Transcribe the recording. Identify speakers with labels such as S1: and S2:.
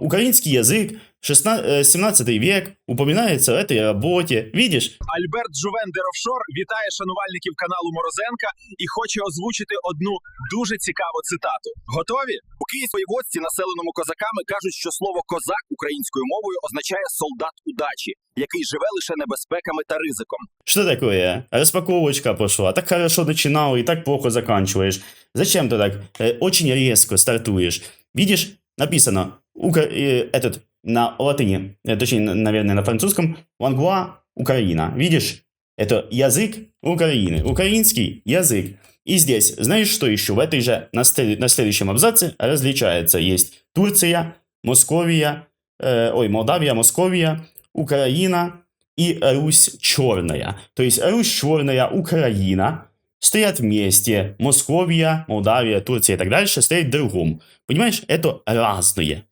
S1: Украинский язык, 16, э, 17 век, упоминается в этой работе. Видишь?
S2: Альберт Жувендер Офшор вітає шанувальників каналу Морозенка і хоче озвучити одну дуже цікаву цитату. Готові? У Київській воєводстві, населеному козаками, кажуть, що слово козак українською мовою означає солдат удачі, який живе лише небезпеками та ризиком.
S1: Что такое? Распаковочка пошла. Так хорошо начинал и так плохо заканчиваешь. Зачем ты так э, очень резко стартуешь? Видишь, написано Укра- э, этот на латыни, э, точнее, на- наверное, на французском, лангва Украина. Видишь? Это язык Украины, украинский язык. И здесь, знаешь, что еще? В этой же, на, стеле- на следующем абзаце различается. Есть Турция, Московия, э, ой, Молдавия, Московия, Украина и Русь Черная. То есть Русь Черная, Украина стоят вместе. Московия, Молдавия, Турция и так дальше стоят другом. Понимаешь, это разные.